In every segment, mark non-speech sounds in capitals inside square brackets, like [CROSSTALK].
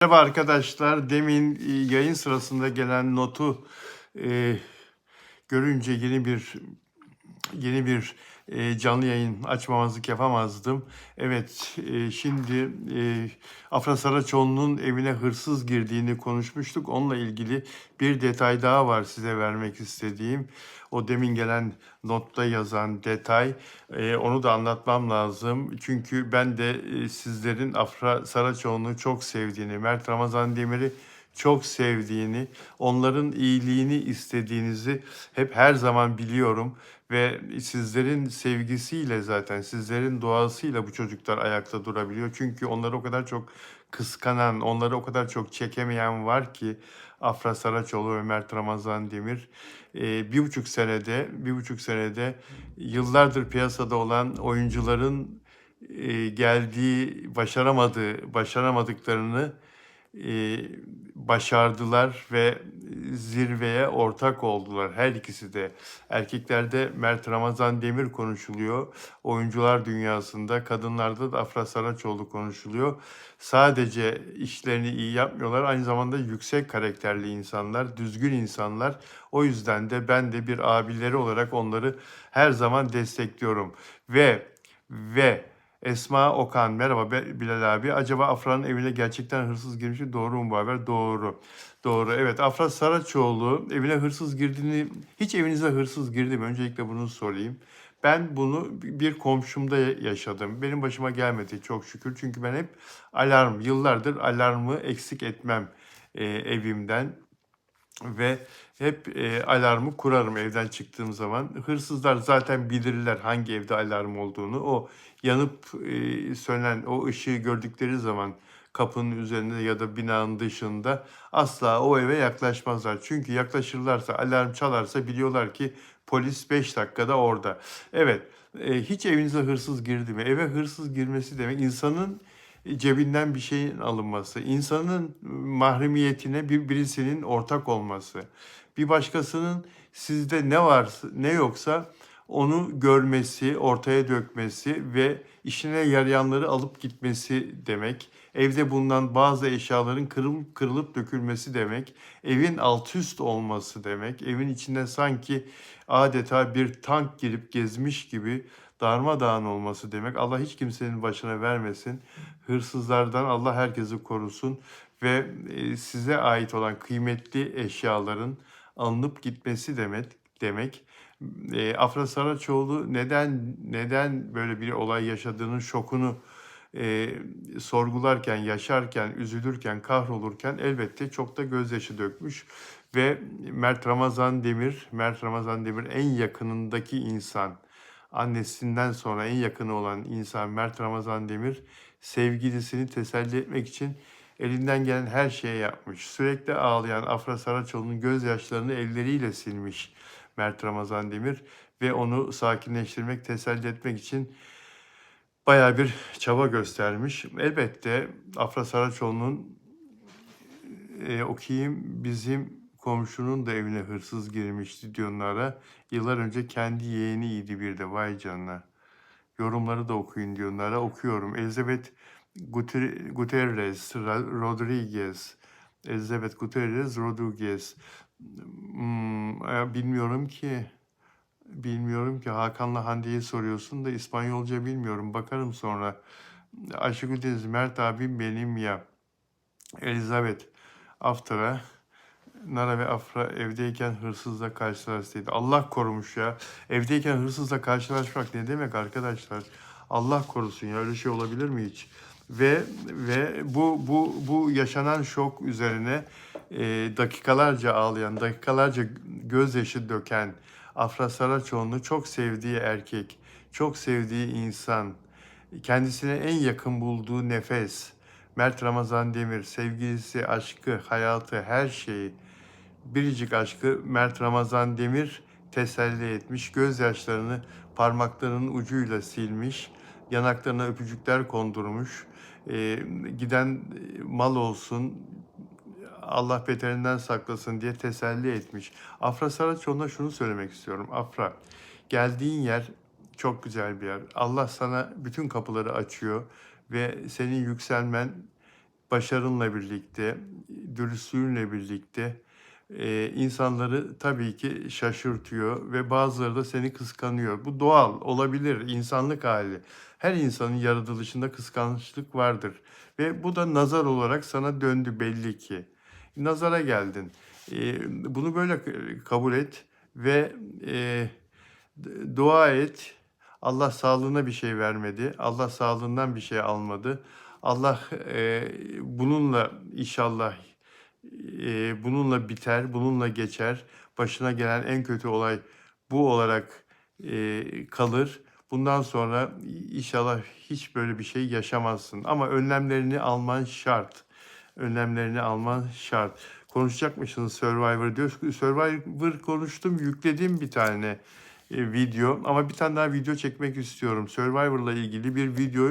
Merhaba arkadaşlar. Demin e, yayın sırasında gelen notu e, görünce yeni bir yeni bir e, canlı yayın açmamazlık yapamazdım. Evet, e, şimdi e, Afra Saraçoğlu'nun evine hırsız girdiğini konuşmuştuk. Onunla ilgili bir detay daha var size vermek istediğim. O demin gelen notta yazan detay. E, onu da anlatmam lazım. Çünkü ben de e, sizlerin Afra Saraçoğlu'nu çok sevdiğini, Mert Ramazan Demir'i çok sevdiğini, onların iyiliğini istediğinizi hep her zaman biliyorum ve sizlerin sevgisiyle zaten sizlerin duasıyla bu çocuklar ayakta durabiliyor. Çünkü onları o kadar çok kıskanan, onları o kadar çok çekemeyen var ki Afra Saraçoğlu ve Mert Ramazan Demir e, bir buçuk senede, bir buçuk senede yıllardır piyasada olan oyuncuların e, geldiği, başaramadığı, başaramadıklarını e, başardılar ve zirveye ortak oldular. Her ikisi de. Erkeklerde Mert Ramazan Demir konuşuluyor. Oyuncular dünyasında, kadınlarda da Afra Saraçoğlu konuşuluyor. Sadece işlerini iyi yapmıyorlar. Aynı zamanda yüksek karakterli insanlar, düzgün insanlar. O yüzden de ben de bir abileri olarak onları her zaman destekliyorum. Ve ve Esma Okan, merhaba Bilal abi. Acaba Afra'nın evine gerçekten hırsız girmiş mi? Doğru mu bu haber? Doğru. Doğru. Evet Afra Saraçoğlu evine hırsız girdiğini, hiç evinize hırsız girdi mi? Öncelikle bunu sorayım. Ben bunu bir komşumda yaşadım. Benim başıma gelmedi çok şükür. Çünkü ben hep alarm, yıllardır alarmı eksik etmem e, evimden ve hep e, alarmı kurarım evden çıktığım zaman. Hırsızlar zaten bilirler hangi evde alarm olduğunu. O yanıp e, sönen o ışığı gördükleri zaman kapının üzerinde ya da binanın dışında asla o eve yaklaşmazlar. Çünkü yaklaşırlarsa, alarm çalarsa biliyorlar ki polis 5 dakikada orada. Evet, e, hiç evinize hırsız girdi mi? Eve hırsız girmesi demek insanın cebinden bir şeyin alınması, insanın mahremiyetine bir birisinin ortak olması, bir başkasının sizde ne varsa ne yoksa onu görmesi, ortaya dökmesi ve işine yarayanları alıp gitmesi demek. Evde bulunan bazı eşyaların kırılıp kırılıp dökülmesi demek. Evin alt üst olması demek. Evin içinde sanki adeta bir tank girip gezmiş gibi darmadağın olması demek. Allah hiç kimsenin başına vermesin. Hırsızlardan Allah herkesi korusun ve e, size ait olan kıymetli eşyaların alınıp gitmesi demek demek. E, Afra Saraçoğlu neden neden böyle bir olay yaşadığının şokunu e, sorgularken, yaşarken, üzülürken, kahrolurken elbette çok da gözyaşı dökmüş ve Mert Ramazan Demir, Mert Ramazan Demir en yakınındaki insan, annesinden sonra en yakını olan insan Mert Ramazan Demir sevgilisini teselli etmek için elinden gelen her şeyi yapmış. Sürekli ağlayan Afra Saraçoğlu'nun gözyaşlarını elleriyle silmiş Mert Ramazan Demir ve onu sakinleştirmek, teselli etmek için bayağı bir çaba göstermiş. Elbette Afra Saraçoğlu'nun e, okuyayım bizim komşunun da evine hırsız girmişti diyorlara. Yıllar önce kendi yeğeniydi bir de vay canına. Yorumları da okuyun diyorlara. Okuyorum. Elizabeth Guter- Guterres Rodriguez. Elizabeth Guterres Rodriguez. Hmm, e, bilmiyorum ki. Bilmiyorum ki Hakan'la Hande'yi soruyorsun da İspanyolca bilmiyorum. Bakarım sonra. Ayşegül Deniz, Mert abim benim ya. Elizabeth After'a Nara ve Afra evdeyken hırsızla karşılaştıydı. Allah korumuş ya. Evdeyken hırsızla karşılaşmak ne demek arkadaşlar? Allah korusun ya öyle şey olabilir mi hiç? Ve ve bu bu bu yaşanan şok üzerine e, dakikalarca ağlayan, dakikalarca gözyaşı döken Afra Saraçoğlu'nu çok sevdiği erkek, çok sevdiği insan, kendisine en yakın bulduğu nefes, Mert Ramazan Demir, sevgilisi, aşkı, hayatı, her şeyi, biricik aşkı Mert Ramazan Demir teselli etmiş, gözyaşlarını parmaklarının ucuyla silmiş, yanaklarına öpücükler kondurmuş, Ee, giden e, mal olsun, Allah beterinden saklasın diye teselli etmiş. Afra Saraçoğlu'na şunu söylemek istiyorum. Afra, geldiğin yer çok güzel bir yer. Allah sana bütün kapıları açıyor ve senin yükselmen başarınla birlikte, dürüstlüğünle birlikte e, insanları tabii ki şaşırtıyor ve bazıları da seni kıskanıyor. Bu doğal olabilir, insanlık hali. Her insanın yaratılışında kıskançlık vardır ve bu da nazar olarak sana döndü belli ki. Nazara geldin. E, bunu böyle kabul et ve e, dua et. Allah sağlığına bir şey vermedi. Allah sağlığından bir şey almadı. Allah e, bununla inşallah e, bununla biter, bununla geçer. Başına gelen en kötü olay bu olarak e, kalır. Bundan sonra inşallah hiç böyle bir şey yaşamazsın. Ama önlemlerini alman şart. Önlemlerini alman şart. Konuşacakmışsınız Survivor diyor. Survivor konuştum, yükledim bir tane e, video. Ama bir tane daha video çekmek istiyorum. Survivor'la ilgili bir video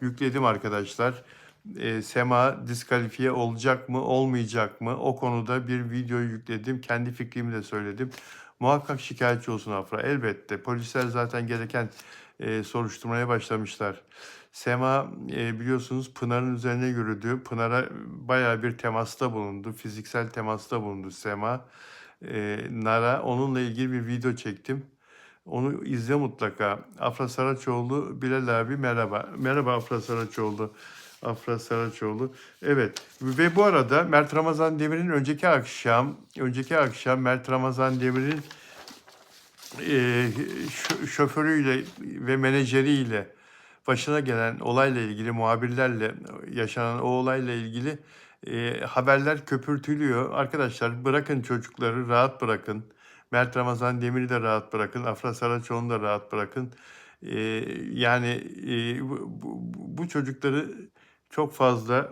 yükledim arkadaşlar. E, Sema diskalifiye olacak mı, olmayacak mı? O konuda bir video yükledim. Kendi fikrimi de söyledim. Muhakkak şikayetçi olsun Afra. Elbette. Polisler zaten gereken e, soruşturmaya başlamışlar. Sema e, biliyorsunuz Pınar'ın üzerine yürüdü. Pınar'a bayağı bir temasta bulundu. Fiziksel temasta bulundu Sema. E, Nara onunla ilgili bir video çektim. Onu izle mutlaka. Afra Saraçoğlu, Bilal abi merhaba. Merhaba Afra Saraçoğlu. Afra Saraçoğlu. Evet ve bu arada Mert Ramazan Demir'in önceki akşam, önceki akşam Mert Ramazan Demir'in e, şoförüyle ve menajeriyle başına gelen olayla ilgili muhabirlerle yaşanan o olayla ilgili e, haberler köpürtülüyor. Arkadaşlar bırakın çocukları rahat bırakın. Mert Ramazan Demir'i de rahat bırakın. Afra Saraçoğlu'nu da rahat bırakın. E, yani e, bu, bu, bu çocukları çok fazla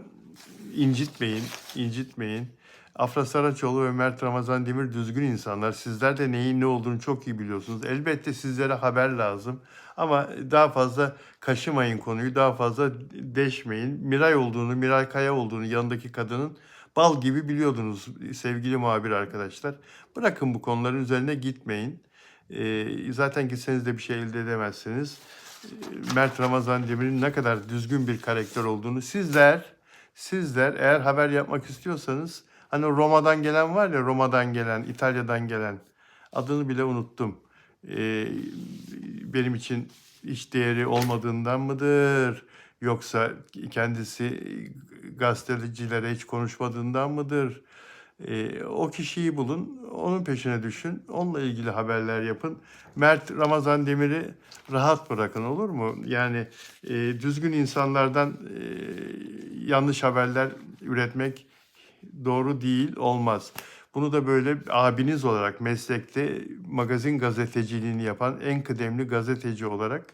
incitmeyin, incitmeyin. Afra Saraçoğlu ve Mert Ramazan Demir düzgün insanlar. Sizler de neyin ne olduğunu çok iyi biliyorsunuz. Elbette sizlere haber lazım. Ama daha fazla kaşımayın konuyu, daha fazla deşmeyin. Miray olduğunu, Miray Kaya olduğunu yanındaki kadının bal gibi biliyordunuz sevgili muhabir arkadaşlar. Bırakın bu konuların üzerine gitmeyin. Ee, zaten gitseniz de bir şey elde edemezsiniz. Mert Ramazan Demir'in ne kadar düzgün bir karakter olduğunu sizler sizler eğer haber yapmak istiyorsanız hani Roma'dan gelen var ya Roma'dan gelen, İtalya'dan gelen adını bile unuttum. Ee, benim için hiç değeri olmadığından mıdır? Yoksa kendisi gazetecilere hiç konuşmadığından mıdır? Ee, o kişiyi bulun, onun peşine düşün, onunla ilgili haberler yapın. Mert Ramazan Demir'i rahat bırakın olur mu? Yani e, düzgün insanlardan e, yanlış haberler üretmek doğru değil, olmaz. Bunu da böyle abiniz olarak meslekte magazin gazeteciliğini yapan en kıdemli gazeteci olarak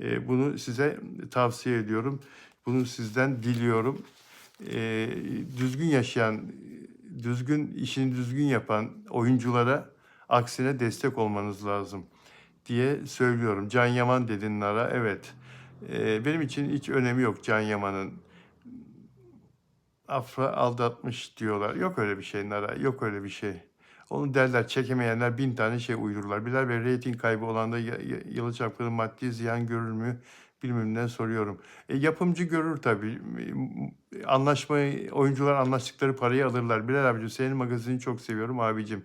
e, bunu size tavsiye ediyorum. Bunu sizden diliyorum. E, düzgün yaşayan, düzgün işini düzgün yapan oyunculara aksine destek olmanız lazım diye söylüyorum. Can Yaman dedin Nara. Evet. E, benim için hiç önemi yok Can Yaman'ın. Afra aldatmış diyorlar. Yok öyle bir şey Nara. Yok öyle bir şey. Onu derler çekemeyenler bin tane şey uydururlar. Bilal Bey reyting kaybı olan da Yalı Çapkın'ın maddi ziyan görür mü? Bilmem soruyorum. E, yapımcı görür tabii. E, Anlaşmayı, oyuncular anlaştıkları parayı alırlar. Bilal abicim senin magazinini çok seviyorum abicim.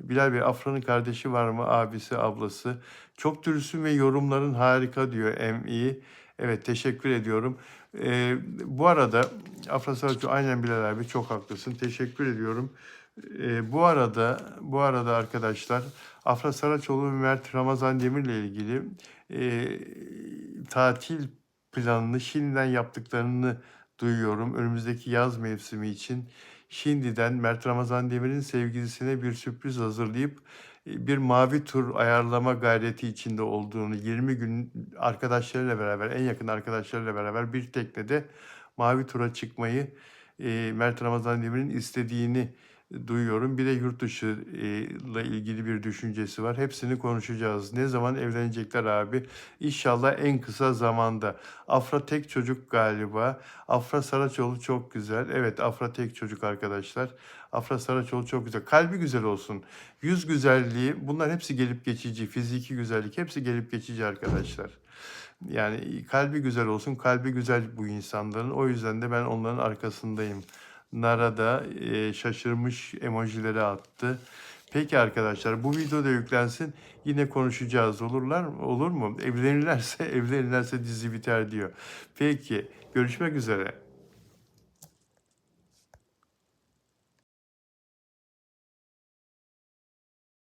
Bilal Bey Afra'nın kardeşi var mı? Abisi, ablası. Çok dürüstsün ve yorumların harika diyor Mİ. Evet teşekkür ediyorum. Ee, bu arada Afra Saraçoğlu aynen Bilal abi çok haklısın. Teşekkür ediyorum. Ee, bu arada bu arada arkadaşlar Afra Saraçoğlu ve Mert Ramazan Demir'le ilgili e, tatil planını şimdiden yaptıklarını duyuyorum. Önümüzdeki yaz mevsimi için şimdiden Mert Ramazan Demir'in sevgilisine bir sürpriz hazırlayıp e, bir mavi tur ayarlama gayreti içinde olduğunu 20 gün arkadaşlarıyla beraber en yakın arkadaşlarıyla beraber bir teknede mavi tura çıkmayı e, Mert Ramazan Demir'in istediğini duyuyorum. Bir de yurt dışı ile ilgili bir düşüncesi var. Hepsini konuşacağız. Ne zaman evlenecekler abi? İnşallah en kısa zamanda. Afra tek çocuk galiba. Afra Saraçoğlu çok güzel. Evet Afra tek çocuk arkadaşlar. Afra Saraçoğlu çok güzel. Kalbi güzel olsun. Yüz güzelliği bunlar hepsi gelip geçici. Fiziki güzellik hepsi gelip geçici arkadaşlar. Yani kalbi güzel olsun. Kalbi güzel bu insanların. O yüzden de ben onların arkasındayım. Nara da e, şaşırmış emojileri attı. Peki arkadaşlar bu video da yüklensin. Yine konuşacağız. Olurlar? Olur mu? Evlenirlerse [LAUGHS] evlenirlerse dizi biter diyor. Peki görüşmek üzere.